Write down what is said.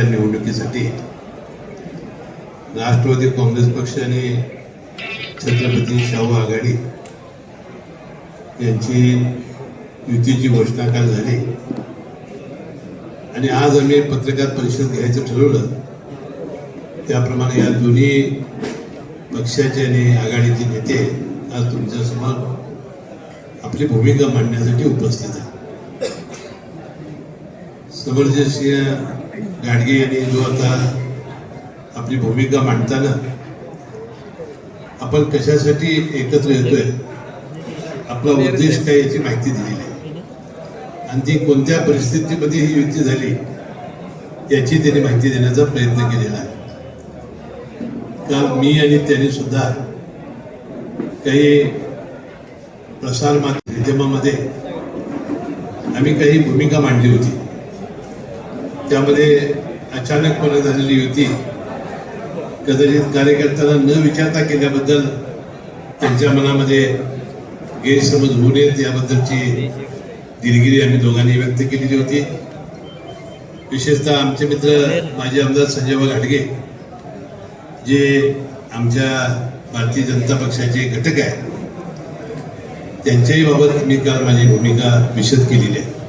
येत्या निवडणुकीसाठी राष्ट्रवादी काँग्रेस पक्ष आणि छत्रपती शाहू आघाडी यांची युतीची घोषणा काल झाली. आणि आज आम्ही पत्रकार परिषद घ्यायचं ठरवलं त्याप्रमाणे या दोन्ही पक्षाचे आणि आघाडीचे नेते आज तुमच्यासमोर आपली भूमिका मांडण्यासाठी उपस्थित आहे समरजसिंह गाडगे यांनी जो आता आपली भूमिका मांडताना आपण कशासाठी एकत्र येतोय आपला उद्देश काय याची माहिती दिलेली आहे. आणि ती कोणत्या परिस्थितीमध्ये ही युती झाली याची त्यांनी माहिती देण्याचा प्रयत्न केलेला आहे. काल मी आणि त्यांनी सुद्धा काही प्रसार माध्यमामध्ये आम्ही काही भूमिका मांडली होती. त्यामध्ये अचानकपणे झालेली युती. कदाचित कार्यकर्त्यांना न विचारता केल्याबद्दल त्यांच्या मनामध्ये गैरसमज होऊ नयेत याबद्दलची दिलगिरी आम्ही दोघांनी व्यक्त केलेली होती. विशेषतः आमचे मित्र माजी आमदार संजय घाटगे जे आमच्या भारतीय जनता पक्षाचे घटक आहेत त्यांच्याही बाबत मी काल माझी भूमिका विशद केलेली आहे.